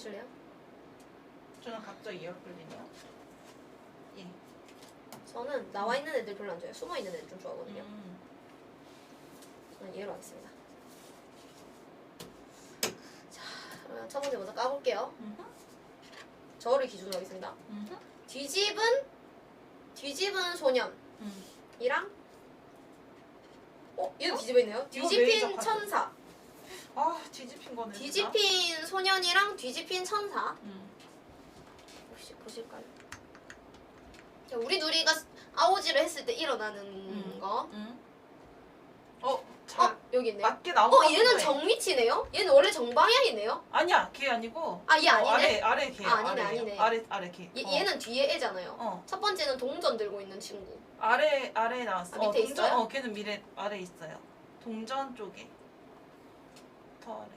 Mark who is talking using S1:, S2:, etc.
S1: 보실래요?
S2: 저는 각자 이어플리네요. 예.
S1: 저는 나와 있는 애들 별로 안 좋아해요. 숨어 있는 애들 좀 좋아하거든요.
S2: 음.
S1: 저는 얘로 하겠습니다. 자, 그러면 첫 번째 먼저 까볼게요.
S2: 음흠.
S1: 저를 기준으로 하겠습니다.
S2: 음흠.
S1: 뒤집은 뒤집은 소년이랑
S2: 음.
S1: 어 얘도 뒤집어 있네요. 뒤집힌. 천사.
S2: 아
S1: 뒤집힌 소년이랑 뒤집힌 천사.
S2: 음.
S1: 혹시 보실까요? 자, 우리 둘이가 아오지를 했을 때 일어나는
S2: 음.
S1: 거.
S2: 음. 어, 잘
S1: 어 여기 있네요.
S2: 맞게 나온 어것
S1: 얘는
S2: 같은데.
S1: 정미치네요. 얘는 원래 정방향이네요.
S2: 아니야, 걔 아니고.
S1: 아, 얘
S2: 어,
S1: 아니네?
S2: 아래 아래 걔.
S1: 아, 아니네,
S2: 아래예요.
S1: 아니네.
S2: 아래 아래 걔.
S1: 얘,
S2: 어.
S1: 얘는 뒤에 애잖아요.
S2: 어.
S1: 첫 번째는 동전 들고 있는 친구.
S2: 아래 아래 나왔어.
S1: 아, 밑에
S2: 어, 동전,
S1: 있어요?
S2: 어, 걔는 미래 아래 있어요. 동전 쪽에. 더 아래.